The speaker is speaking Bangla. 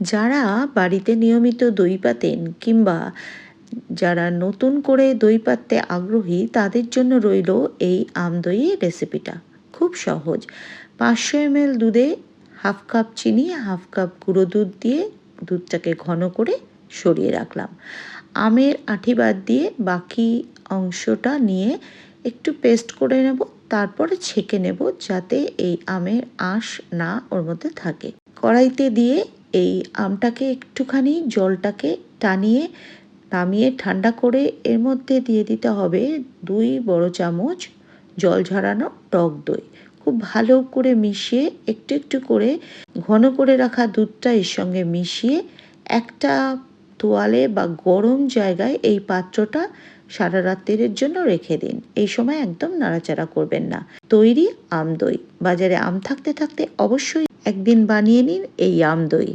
যারা বাড়িতে নিয়মিত দই পাতেন কিংবা যারা নতুন করে দই পাততে আগ্রহী, তাদের জন্য রইল এই আমদইয়ের রেসিপিটা খুব সহজ। পাঁচশো এমএল দুধে হাফ কাপ চিনি, হাফ কাপ গুঁড়ো দুধ দিয়ে দুধটাকে ঘন করে সরিয়ে রাখলাম। আমের আঁটি বাদ দিয়ে বাকি অংশটা নিয়ে একটু পেস্ট করে নেব, তারপরে ছেঁকে নেব যাতে এই আমের আঁশ না ওর মধ্যে থাকে। কড়াইতে দিয়ে এই আমটাকে একটুখানি জলটাকে টানিয়ে, নামিয়ে ঠান্ডা করে এর মধ্যে দিয়ে দিতে হবে দুই বড় চামচ জল ঝরানো টক দই। খুব ভালো করে মিশিয়ে একটু একটু করে ঘন করে রাখা দুধটা এর সঙ্গে মিশিয়ে একটা তোয়ালে বা গরম জায়গায় এই পাত্রটা সারা রাত্রির জন্য রেখে দিন। এই সময় একদম নাড়াচাড়া করবেন না। তৈরি আম দই। বাজারে আম থাকতে থাকতে অবশ্যই একদিন বানিয়ে নিন এই আম দই।